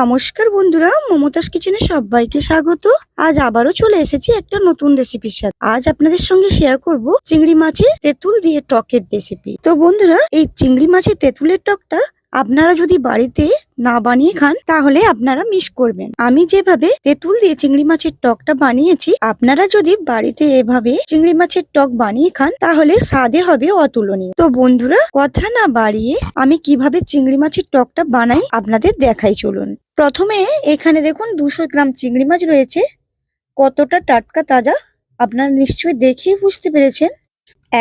নমস্কার বন্ধুরা, মমতাজ কিচেনে সবাইকে স্বাগত। আজ আবারও চলে এসেছি একটা নতুন রেসিপির সাথে। আজ আপনাদের সঙ্গে শেয়ার করব চিংড়ি মাছের তেঁতুল দিয়ে টকের রেসিপি তো বন্ধুরা, এই চিংড়ি মাছের তেঁতুলের টকটা আপনারা যদি বাড়িতে না বানিয়ে খান, তাহলে আপনারা মিস করবেন। আমি যেভাবে তেঁতুল দিয়ে চিংড়ি মাছের টকটা বানিয়েছি, আপনারা যদি বাড়িতে এভাবে চিংড়ি মাছের টক বানিয়ে খান, তাহলে স্বাদে হবে অতুলনীয়। তো বন্ধুরা, কথা না বাড়িয়ে আমি কীভাবে চিংড়ি মাছের টকটা বানাই, আপনাদের দেখাই চলুন। প্রথমে এখানে দেখুন দুশো গ্রাম চিংড়ি মাছ রয়েছে। কতটা টাটকা তাজা, আপনারা নিশ্চয়ই দেখেই বুঝতে পেরেছেন।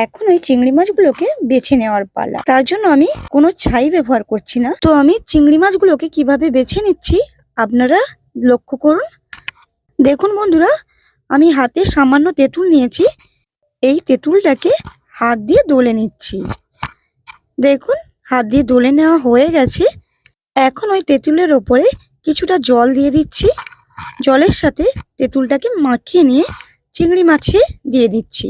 এখন ওই চিংড়ি মাছগুলোকে বেছে নেওয়ার পালা। তার জন্য আমি কোনো ছাই ব্যবহার করছি না। তো আমি চিংড়ি মাছগুলোকে কীভাবে বেছে নিচ্ছি, আপনারা লক্ষ্য করুন। দেখুন বন্ধুরা, আমি হাতে সামান্য তেঁতুল নিয়েছি। এই তেঁতুলটাকে হাত দিয়ে দলে নিচ্ছি। দেখুন, হাত দিয়ে দলে নেওয়া হয়ে গেছে। এখন ওই তেঁতুলের ওপরে কিছুটা জল দিয়ে দিচ্ছি। জলের সাথে তেঁতুলটাকে মাখিয়ে নিয়ে চিংড়ি মাছে দিয়ে দিচ্ছি।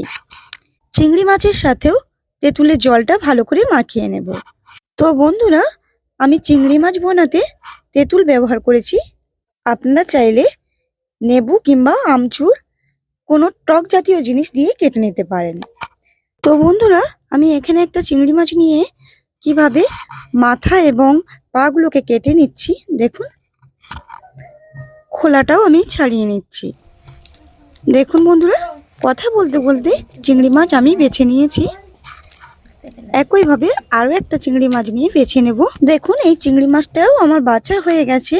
চিংড়ি মাছের সাথেও তেঁতুলের জলটা ভালো করে মাখিয়ে নেব। তো বন্ধুরা, আমি চিংড়ি মাছ বোনাতে তেঁতুল ব্যবহার করেছি। আপনারা চাইলে নেবু কিংবা আমচুর কোনো টক জাতীয় জিনিস দিয়ে কেটে নিতে পারেন। তো বন্ধুরা, আমি এখানে একটা চিংড়ি মাছ নিয়ে কীভাবে মাথা এবং পাগুলোকে কেটে নিচ্ছি, দেখুন। খোলাটাও আমি ছাড়িয়ে নিচ্ছি। দেখুন বন্ধুরা, কথা বলতে বলতে চিংড়ি মাছ আমি বেছে নিয়েছি। একইভাবে আরও একটা চিংড়ি মাছ নিয়ে বেছে নেব। দেখুন, এই চিংড়ি মাছটাও আমার বাছা হয়ে গেছে।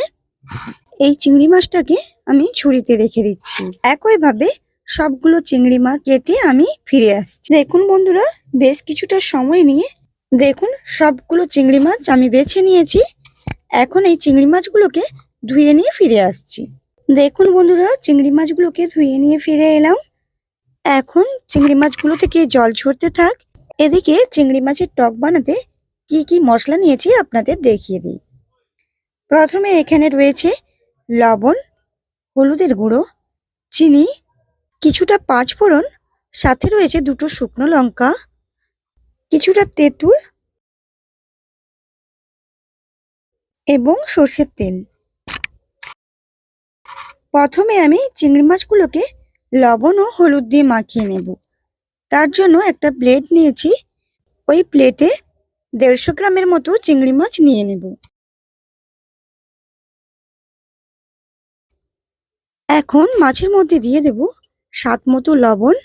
এই চিংড়ি মাছটাকে আমি ছুরিতে রেখে দিচ্ছি। একইভাবে সবগুলো চিংড়ি মাছ কেটে আমি ফিরে আসছি। দেখুন বন্ধুরা, বেশ কিছুটা সময় নিয়ে দেখুন, সবগুলো চিংড়ি মাছ আমি বেছে নিয়েছি। এখন এই চিংড়ি মাছগুলোকে ধুয়ে নিয়ে ফিরে আসছি। দেখুন বন্ধুরা, চিংড়ি মাছগুলোকে ধুয়ে নিয়ে ফিরে এলাম। এখন চিংড়ি মাছগুলো থেকে জল ছড়তে থাক। এদিকে চিংড়ি মাছের টক বানাতে কি কি মশলা নিয়েছি আপনাদের দেখিয়ে দিই। প্রথমে এখানে রয়েছে লবণ, হলুদের গুঁড়ো, চিনি, কিছুটা পাঁচ ফোড়ন সাথে রয়েছে দুটো শুকনো লঙ্কা, কিছুটা তেঁতুল এবং সর্ষের তেল। প্রথমে আমি চিংড়ি মাছগুলোকে লবণ ও হলুদ দিয়ে মাখিয়ে নেব। তার জন্য একটা প্লেট নিয়েছি। ওই প্লেটে দেড়শো গ্রামের মতো চিংড়ি মাছ নিয়ে নেব। এখন মাছের মধ্যে দিয়ে দেব স্বাদ মতো লবণ।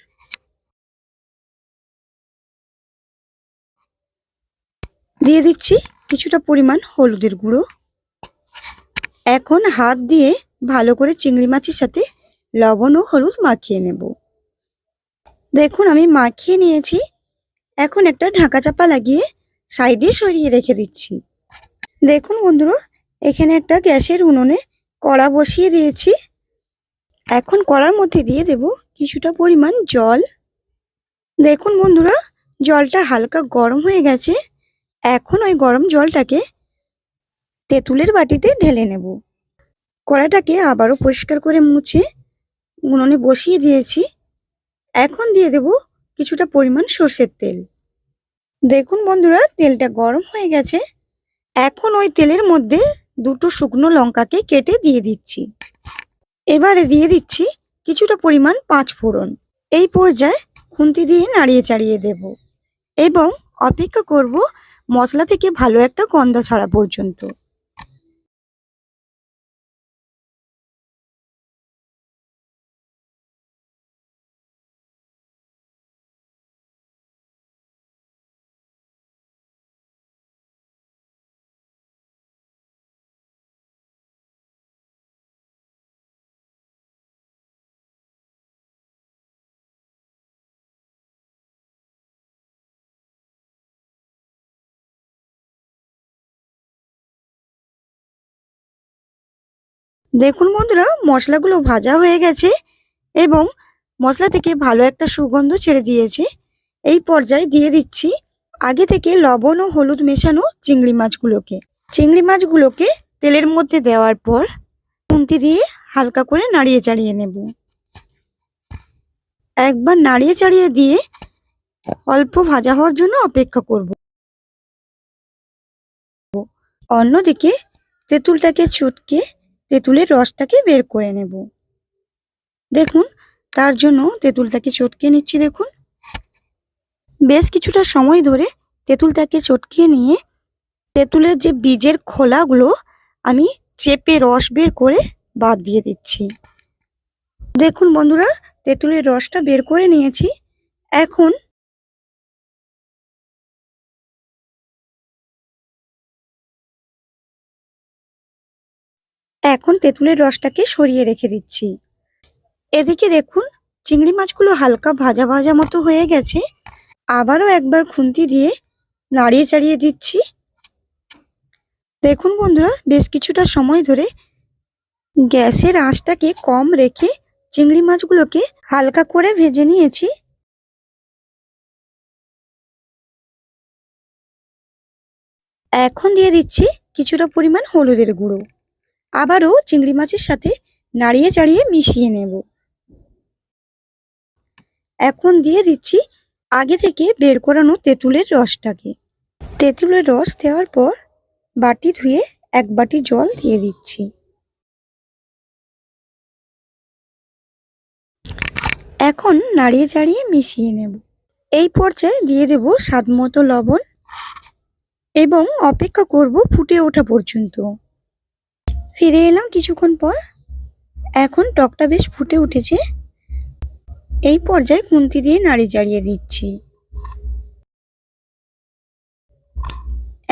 দিয়ে দিচ্ছি কিছুটা পরিমাণ হলুদের গুঁড়ো। এখন হাত দিয়ে ভালো করে চিংড়ি মাছের সাথে লবণ ও হলুদ মাখিয়ে নেব। দেখুন, আমি মাখিয়ে নিয়েছি। এখন একটা ঢাকা চাপা লাগিয়ে সাইডে সরিয়ে রেখে দিচ্ছি। দেখুন বন্ধুরা, এখানে একটা গ্যাসের উনুনে কড়া বসিয়ে দিয়েছি। এখন কড়ার মধ্যে দিয়ে দেব কিছুটা পরিমাণ জল। দেখুন বন্ধুরা, জলটা হালকা গরম হয়ে গেছে। এখন ওই গরম জলটাকে তেঁতুলের বাটিতে ঢেলে নেব। কড়াটাকে আবারও পরিষ্কার করে মুছে উনুনে বসিয়ে দিয়েছি। এখন দিয়ে দেব কিছুটা পরিমাণ সর্ষের তেল। দেখুন বন্ধুরা, তেলটা গরম হয়ে গেছে। এখন ওই তেলের মধ্যে দুটো শুকনো লঙ্কাকে কেটে দিয়ে দিচ্ছি। এবারে দিয়ে দিচ্ছি কিছুটা পরিমাণ পাঁচ ফোড়ন। এই পর্যায়ে খুন্তি দিয়ে নাড়িয়ে চাড়িয়ে দেব এবং অপেক্ষা করব মশলা থেকে ভালো একটা গন্ধ ছাড়া পর্যন্ত। দেখুন বন্ধুরা, মশলাগুলো ভাজা হয়ে গেছে এবং মশলা থেকে ভালো একটা সুগন্ধ ছেড়ে দিয়েছে। এই পর্যায়ে দিয়ে দিচ্ছি আগে থেকে লবণ ও হলুদ মেশানো চিংড়ি মাছগুলোকে। চিংড়ি মাছগুলোকে তেলের মধ্যে দেওয়ার পর খুন্তি দিয়ে হালকা করে নাড়িয়ে চাড়িয়ে নেব। একবার নাড়িয়ে চাড়িয়ে দিয়ে অল্প ভাজা হওয়ার জন্য অপেক্ষা করব। অন্যদিকে তেঁতুলটাকে চটকে তেঁতুলের রসটাকে বের করে নেব। দেখুন, তার জন্য তেঁতুলটাকে চটকে নিচ্ছি, দেখুন। বেশ কিছুটা সময় ধরে তেঁতুলটাকে চটকিয়ে নিয়ে তেঁতুলের যে বীজের খোলাগুলো, আমি চেপে রস বের করে বাদ দিয়ে দিচ্ছি। দেখুন বন্ধুরা, তেঁতুলের রসটা বের করে নিয়েছি। এখন এখন তেঁতুলের রসটাকে সরিয়ে রেখে দিচ্ছি। এদিকে দেখুন, চিংড়ি মাছগুলো হালকা ভাজা ভাজা মতো হয়ে গেছে। আবারও একবার খুন্তি দিয়ে নাড়িয়ে চাড়িয়ে দিচ্ছি। দেখুন বন্ধুরা, বেশ কিছুটা সময় ধরে গ্যাসের আঁচটাকে কম রেখে চিংড়ি মাছগুলোকে হালকা করে ভেজে নিয়েছি। এখন দিয়ে দিচ্ছি কিছুটা পরিমাণ হলুদের গুঁড়ো। আবারও চিংড়ি মাছের সাথে নাড়িয়ে চাড়িয়ে মিশিয়ে নেব। এখন দিয়ে দিচ্ছি আগে থেকে বের করানো তেঁতুলের রসটাকে। তেঁতুলের রস দেওয়ার পর বাটি ধুয়ে এক বাটি জল দিয়ে দিচ্ছি। এখন নাড়িয়ে চাড়িয়ে মিশিয়ে নেব। এই পর্যায়ে দিয়ে দেব স্বাদ মতো লবণ এবং অপেক্ষা করব ফুটে ওঠা পর্যন্ত। ফিরে এলাম কিছুক্ষণ পর। এখন টকটা বেশ ফুটে উঠেছে। এই পর্যায়ে খুন্তি দিয়ে নাড়ি চাড়িয়ে দিচ্ছি।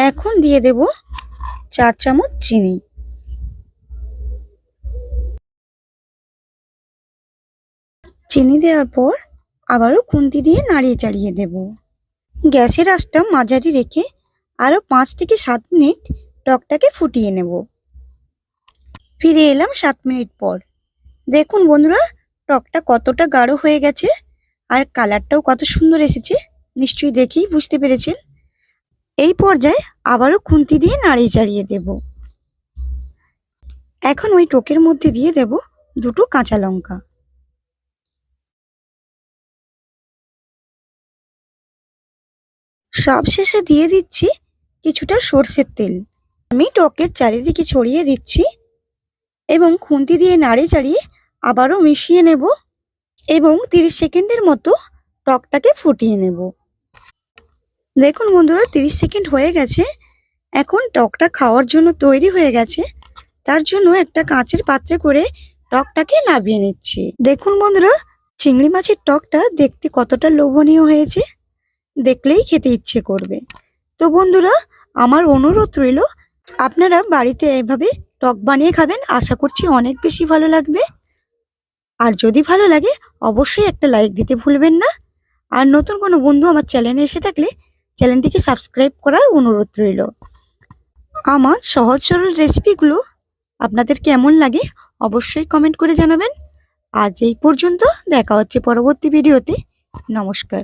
এখন দিয়ে দেব চার চামচ চিনি। চিনি দেওয়ার পর আবারও খুন্তি দিয়ে নাড়িয়ে চাড়িয়ে দেব। গ্যাসের আঁচটা মাঝারি রেখে আরও পাঁচ থেকে সাত মিনিট টকটাকে ফুটিয়ে নেব। ফিরে এলাম সাত মিনিট পর। দেখুন বন্ধুরা, টকটা কতটা গাঢ় হয়ে গেছে আর কালারটাও কত সুন্দর এসেছে, নিশ্চয়ই দেখেই বুঝতে পেরেছেন। এই পর্যায়ে আবারও খুন্তি দিয়ে নাড়িয়ে চাড়িয়ে দেব। এখন ওই টোকের মধ্যে দিয়ে দেব দুটো কাঁচা লঙ্কা। সব শেষে দিয়ে দিচ্ছি কিছুটা সর্ষের তেল। আমি টকের চারিদিকে ছড়িয়ে দিচ্ছি। এবং খুন্তি দিয়ে নাড়িয়ে চাড়িয়ে আবারও মিশিয়ে নেব এবং তিরিশ সেকেন্ডের মতো টকটাকে ফুটিয়ে নেব। দেখুন বন্ধুরা, তিরিশ সেকেন্ড হয়ে গেছে। এখন টকটা খাওয়ার জন্য তৈরি হয়ে গেছে। তার জন্য একটা কাঁচের পাত্রে করে টকটাকে নামিয়ে নিচ্ছি। দেখুন বন্ধুরা, চিংড়ি মাছের টকটা দেখতে কতটা লোভনীয় হয়েছে। দেখলেই খেতে ইচ্ছে করবে। তো বন্ধুরা, আমার অনুরোধ রইল, আপনারা বাড়িতে এভাবে টক বানিয়ে খাবেন, আশা করছি অনেক বেশি ভালো লাগবে। আর যদি ভালো লাগে, অবশ্যই একটা লাইক দিতে ভুলবেন না। আর নতুন কোনো বন্ধু আমার চ্যানেলে এসে থাকলে চ্যানেলটিকে সাবস্ক্রাইব করার অনুরোধ রইল। আমার সহজ সরল রেসিপিগুলো আপনাদের কেমন লাগে, অবশ্যই কমেন্ট করে জানাবেন। আজ এই পর্যন্ত, দেখা হচ্ছে পরবর্তী ভিডিওতে নমস্কার।